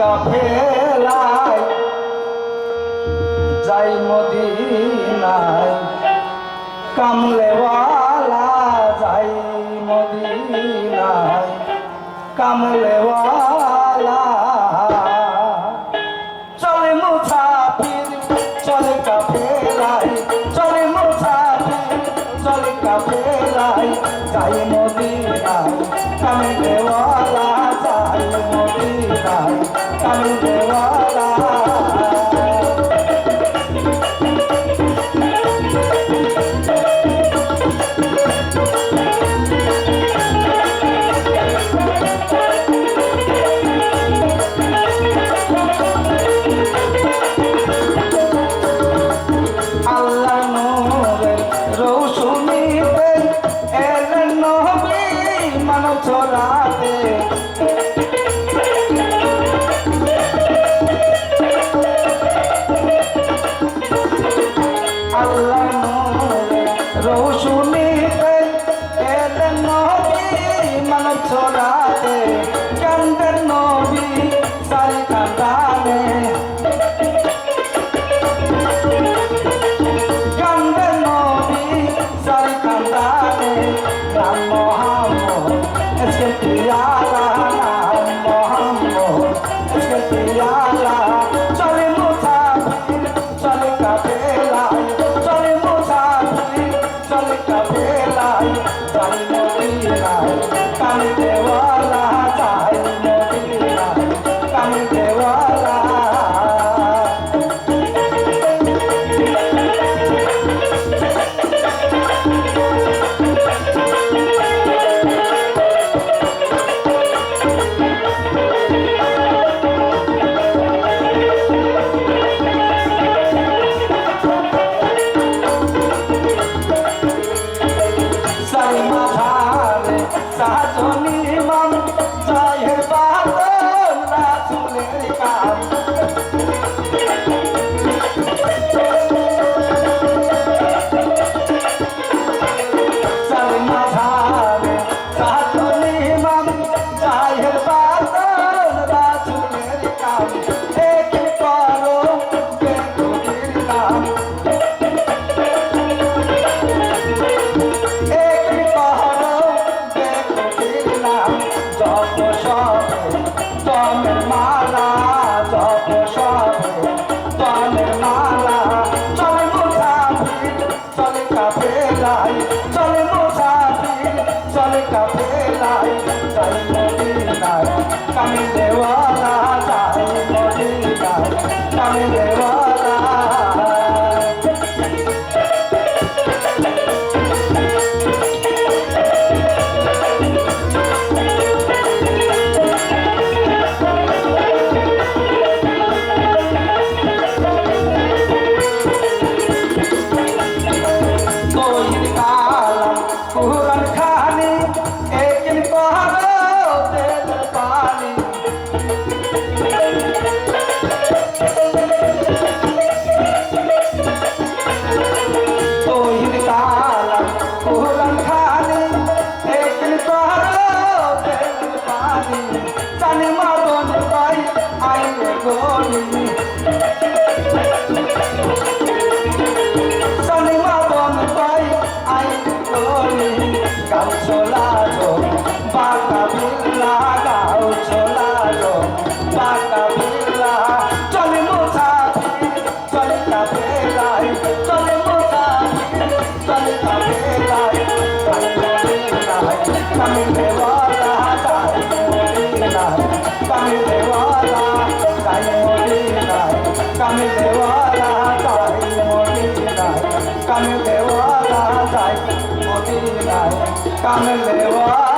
কাফেলায় যাই মদিনায় কামলেওয়া চাই মদিনা স্বামী দেওয়া ছড়াতে সাজনী মাম জয়ের বাদল রাসুলের কাম সাজনী মাম জয়ের Come in the water, come in the water, come in the water. কামল দেওয়ালা তাই মদিনায় কামল দেওয়ালা